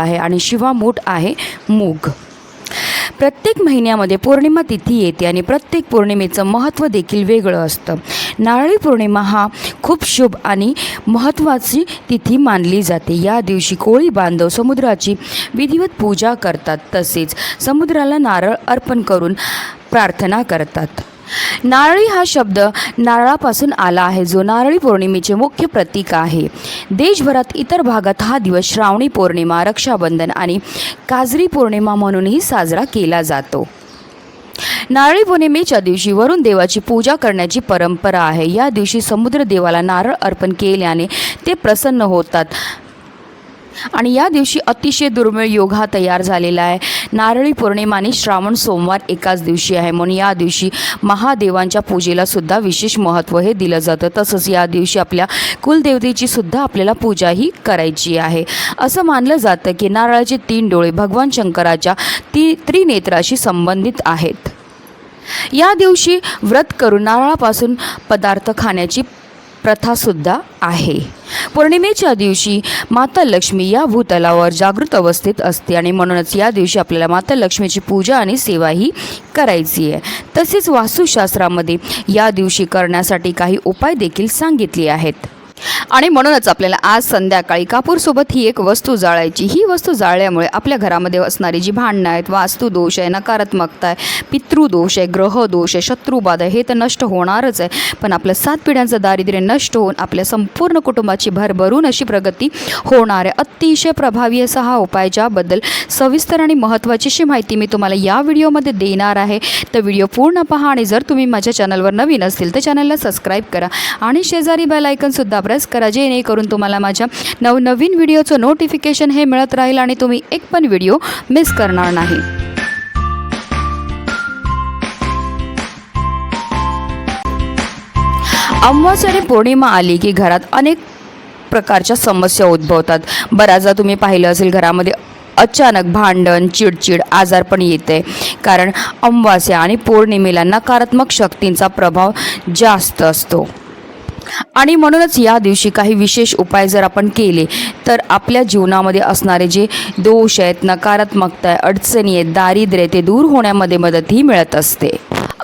आहे आणि शिवा मूठ आहे मूग. प्रत्येक महिन्यामध्ये पौर्णिमा तिथी येते आणि प्रत्येक पौर्णिमेचं महत्त्व देखील वेगळं असतं. नारळी पौर्णिमा हा खूप शुभ आणि महत्त्वाची तिथी मानली जाते. या दिवशी कोळी बांधव समुद्राची विधिवत पूजा करतात. तसेच समुद्राला नारळ अर्पण करून प्रार्थना करतात. नारळी हा शब्द नारळापासून आला आहे जो नारळी पौर्णिमेचे मुख्य प्रतीक आहे. देशभरात इतर भागात हा दिवस श्रावणी पौर्णिमा रक्षाबंधन आणि काजरी पौर्णिमा म्हणूनही साजरा केला जातो. नारळी पौर्णिमेच्या दिवशी वरुण देवाची पूजा करण्याची परंपरा आहे. या दिवशी समुद्र देवाला नारळ अर्पण केल्याने ते प्रसन्न होतात. आणि या दिवशी अतिशय दुर्मिळ योग हा तयार झालेला आहे. नारळी पौर्णिमा आणि श्रावण सोमवार एकाच दिवशी आहे. म्हणून या दिवशी महादेवांच्या पूजेला सुद्धा विशेष महत्त्व हे दिलं जातं. तसंच या दिवशी आपल्या कुलदेवतेची सुद्धा आपल्याला पूजाही करायची आहे. असं मानलं जातं की नारळाचे तीन डोळे भगवान शंकराच्या ती त्रिनेत्राशी संबंधित आहेत. या दिवशी व्रत करून नारळापासून पदार्थ खाण्याची प्रथासुद्धा आहे. पौर्णिमेच्या दिवशी माता लक्ष्मी या भूतलावर जागृत अवस्थेत असते आणि म्हणूनच या दिवशी आपल्याला माता लक्ष्मीची पूजा आणि सेवाही करायची आहे. तसेच वास्तुशास्त्रामध्ये या दिवशी करण्यासाठी काही उपाय देखील सांगितले आहेत. आणि म्हणूनच आपल्याला आज संध्याकाळी कापूरसोबत ही एक वस्तू जाळायची. ही वस्तू जाळल्यामुळे आपल्या घरामध्ये असणारी जी भांडणं आहेत वास्तुदोष आहे नकारात्मकता आहे पितृदोष आहे ग्रहदोष आहे शत्रुबाध आहे हे तर नष्ट होणारच आहे. पण आपलं सात पिढ्यांचं दारिद्र्य नष्ट होऊन आपल्या संपूर्ण कुटुंबाची भरभरून अशी प्रगती होणार आहे. अतिशय प्रभावी असा हा उपाय ज्याबद्दल सविस्तर आणि महत्त्वाची अशी माहिती मी तुम्हाला या व्हिडिओमध्ये देणार आहे. तर व्हिडिओ पूर्ण पहा आणि जर तुम्ही माझ्या चॅनलवर नवीन असतील तर चॅनलला सबस्क्राईब करा आणि शेजारी बेल आयकनसुद्धा प्रेस करा जेणेकरून तुम्हाला माझ्या नवनवीन व्हिडिओचं नोटिफिकेशन हे मिळत राहील आणि तुम्ही एक पण व्हिडिओ मिस करणार नाही. अमावस्या पौर्णिमा आली की घरात अनेक प्रकारच्या समस्या उद्भवतात. बऱ्याचदा तुम्ही पाहिलं असेल घरामध्ये अचानक भांडण चिडचिड आजार पण येते. कारण अमावास्या आणि पौर्णिमेला नकारात्मक शक्तींचा प्रभाव जास्त असतो. आणि म्हणूनच या दिवशी काही विशेष उपाय जर आपण केले तर आपल्या जीवनामध्ये असणारे जे दोष आहेत नकारात्मकता आहे अडचणी आहेत दारिद्र्य आहे, ते दूर होण्यामध्ये मदतही मिळत असते.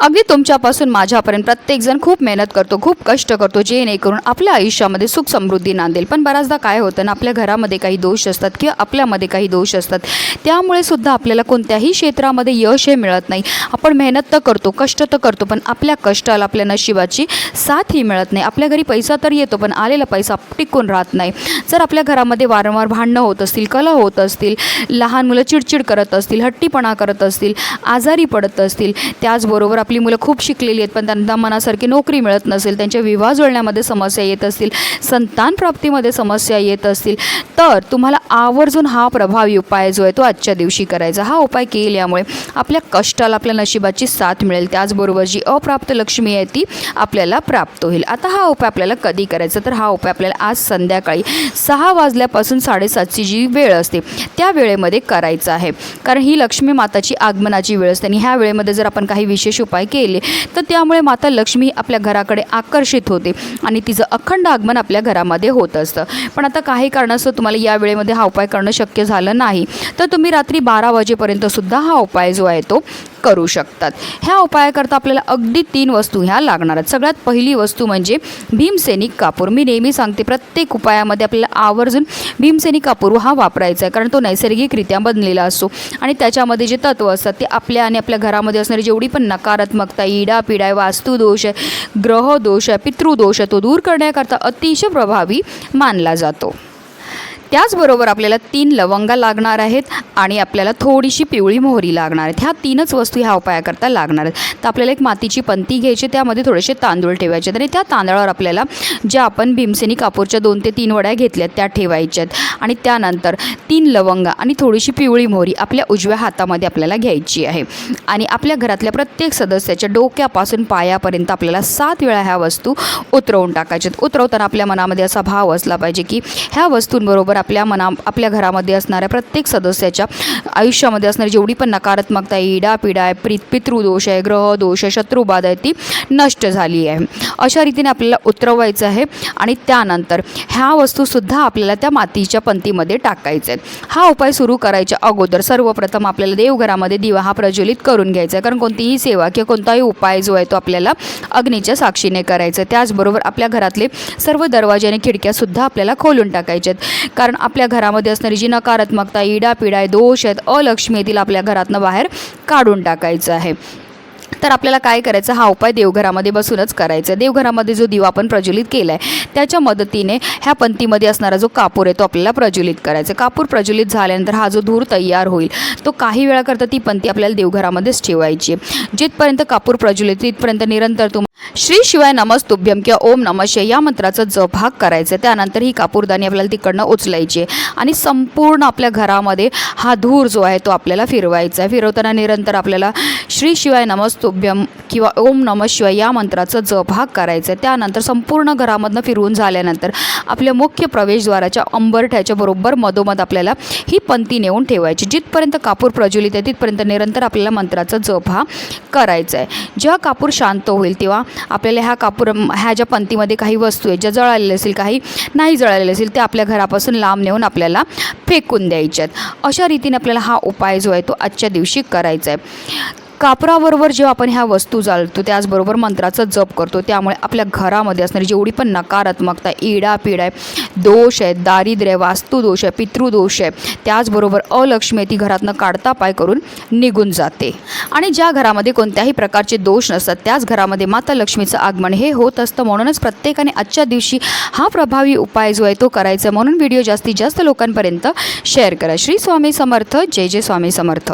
अगदी तुमच्यापासून माझ्यापर्यंत प्रत्येकजण खूप मेहनत करतो खूप कष्ट करतो जेणेकरून आपल्या आयुष्यामध्ये सुख समृद्धी नांदेल. पण बऱ्याचदा काय होतं ना आपल्या घरामध्ये काही दोष असतात किंवा आपल्यामध्ये काही दोष असतात त्यामुळे सुद्धा आपल्याला कोणत्याही क्षेत्रामध्ये यश हे मिळत नाही. आपण मेहनत तर करतो कष्ट तर करतो पण आपल्या कष्टाला आपल्या नशिबाची साथ ही मिळत नाही. आपल्या घरी पैसा तर येतो पण आलेला पैसा टिकून राहत नाही. जर आपल्या घरामध्ये वारंवार भांडणं होत असतील कला होत असतील लहान मुलं चिडचिड करत असतील हट्टीपणा करत असतील आजारी पडत असतील त्याचबरोबर आपली मुलं खूप शिकलेली आहेत पण त्यांना मनासारखी नोकरी मिळत नसेल त्यांच्या विवाह जुळण्यामध्ये समस्या येत असतील संतान प्राप्तीमध्ये समस्या येत असतील तर तुम्हाला आवर्जून हा प्रभावी उपाय जो आहे तो आजच्या दिवशी करायचा. हा उपाय केल्यामुळे आपल्या कष्टाला आपल्या नशिबाची साथ मिळेल. त्याचबरोबर जी अप्राप्त लक्ष्मी आहे ती आपल्याला प्राप्त होईल. आता हा उपाय आपल्याला कधी करायचा? तर हा उपाय आपल्याला आज संध्याकाळी सहा वाजल्यापासून साडेसातची जी वेळ असते त्या वेळेमध्ये करायचा आहे. कारण ही लक्ष्मी माताची आगमनाची वेळ असते आणि ह्या वेळेमध्ये जर आपण काही विशेष उपाय उपाय केले. तर त्यामुळे माता लक्ष्मी आपल्या घराकडे आकर्षित होते आणि तिचं अखंड आगमन आपल्या घरामध्ये होत असतं. पण आता काही कारणास्तव तुम्हाला या वेळेमध्ये हा उपाय करणं शक्य झालं नाही. तर तुम्ही रात्री बारा वाजेपर्यंत सुद्धा हा उपाय जो आहे तो करू शकतात. ह्या उपायाकरता आपल्याला अगदी तीन वस्तू ह्या लागणार आहेत. सगळ्यात पहिली वस्तू म्हणजे भीमसेनिक कापूर. मी नेहमी सांगते प्रत्येक उपायामध्ये आपल्याला आवर्जून भीमसेनिक कापूर हा वापरायचा आहे कारण तो नैसर्गिकरित्या बनलेला असतो. आणि त्याच्यामध्ये जे तत्त्व असतात ते आपल्या आणि आपल्या घरामध्ये असणारी जेवढी पण नकारात्मकता इडा पिडा आहे वास्तुदोष आहे ग्रहदोष आहे पितृदोष आहे तो दूर करण्याकरता अतिशय प्रभावी मानला जातो. त्याचबरोबर आपल्याला तीन लवंगा लागणार आहेत आणि आपल्याला थोडीशी पिवळी मोहरी लागणार आहेत. ह्या तीनच वस्तू ह्या उपायाकरता लागणार आहेत. तर आपल्याला एक मातीची पंती घ्यायची त्यामध्ये थोडेसे तांदूळ ठेवायचे आणि त्या तांदळावर आपल्याला ज्या आपण भीमसेनी कापूरच्या दोन ते तीन वड्या घेतल्यात त्या ठेवायच्या आहेत. आणि त्यानंतर तीन लवंगा आणि थोडीशी पिवळी मोहरी आपल्या उजव्या हातामध्ये आपल्याला घ्यायची आहे. आणि आपल्या घरातल्या प्रत्येक सदस्याच्या डोक्यापासून पायापर्यंत आपल्याला सात वेळा ह्या वस्तू उतरवून टाकायच्यात उतरवताना आपल्या मनामध्ये असा भाव असला पाहिजे की ह्या वस्तूंबरोबर आपल्या मना आपल्या घरामध्ये असणाऱ्या प्रत्येक सदस्याच्या आयुष्यामध्ये असणारी जेवढी पण नकारात्मकता आहे इडा पिडा आहे प्रित पितृदोष आहे ग्रहदोष आहे शत्रुबाधा आहे ती नष्ट झाली आहे. अशा रीतीने आपल्याला उतरवायचं आहे आणि त्यानंतर ह्या वस्तूसुद्धा आपल्याला त्या मातीच्या पंतीमध्ये टाकायच्या आहेत. हा उपाय सुरू करायच्या अगोदर सर्वप्रथम आपल्याला देवघरामध्ये दिवा हा प्रज्वलित करून घ्यायचा आहे. कारण कोणतीही सेवा किंवा कोणताही उपाय जो आहे तो आपल्याला अग्नीच्या साक्षीने करायचा आहे. त्याचबरोबर आपल्या घरातले सर्व दरवाजे आणि खिडक्यासुद्धा आपल्याला खोलून टाकायच्या आहेत. कारण आपल्या घरामध्ये असणारी जी नकारात्मकता इडा पिडा आहे दोष आहेत अलक्ष्मी येतील आपल्या घरातनं बाहेर काढून टाकायचं आहे. तर आपल्याला काय करायचं? हा उपाय देवघरामध्ये बसूनच करायचा आहे. देवघरामध्ये जो दिवा आपण प्रज्वलित केला आहे त्याच्या मदतीने ह्या पंथीमध्ये असणारा जो कापूर आहे तो आपल्याला प्रज्वलित करायचा कापूर प्रज्वलित झाल्यानंतर हा जो धूर तयार होईल तो काही वेळाकरता ती पंथी आपल्याला देवघरामध्येच ठेवायची आहे. जिथपर्यंत कापूर प्रज्वलित तिथपर्यंत निरंतर तुम श्री शिवाय नमस्तुभ्यम किंवा ओम नमः या मंत्राचा जप हा करायचा. आहे त्यानंतर ही कापूरदानी आपल्याला तिकडनं उचलायची. आणि संपूर्ण आपल्या घरामध्ये हा धूर जो आहे तो आपल्याला फिरवायचा आहे. फिरवताना निरंतर आपल्याला श्री शिवाय नमस्तुभ्यम किंवा ओम नमः शिवाय या मंत्राचा जप हा करायचा आहे. त्यानंतर संपूर्ण घरामधनं फिरवून झाल्यानंतर आपल्या मुख्य प्रवेशद्वाराच्या अंबरठ्याच्या बरोबर मधोमध आपल्याला ही पंक्ती नेऊन ठेवायची. जिथपर्यंत कापूर प्रज्वलित आहे तिथपर्यंत निरंतर आपल्याला मंत्राचा जप हा करायचा आहे. जेव्हा कापूर शांत होईल तेव्हा आपल्याला ह्या कापूर ह्या ज्या पंक्तीमध्ये काही वस्तू आहेत ज्या जळालेल्या असतील काही नाही जळालेल्या असतील त्या आपल्या घरापासून लांब नेऊन आपल्याला फेकून द्यायच्या आहेत अशा रीतीने आपल्याला हा उपाय जो आहे तो आजच्या दिवशी करायचा आहे. कापराबरोबर जेव्हा आपण ह्या वस्तू जाळतो त्याचबरोबर मंत्राचा जप करतो त्यामुळे आपल्या घरामध्ये असणारी जेवढी पण नकारात्मकता इडा पिडा आहे दोष आहे दारिद्र्य आहे वास्तुदोष आहे पितृदोष आहे त्याचबरोबर अलक्ष्मी ती घरातनं काढता पाय करून निघून जाते. आणि ज्या घरामध्ये कोणत्याही प्रकारचे दोष नसतात त्याच घरामध्ये माता लक्ष्मीचं आगमन हे होत असतं. म्हणूनच प्रत्येकाने आजच्या दिवशी हा प्रभावी उपाय जो आहे तो करायचा म्हणून व्हिडिओ जास्तीत जास्त लोकांपर्यंत शेअर करा. श्री स्वामी समर्थ. जय जय स्वामी समर्थ.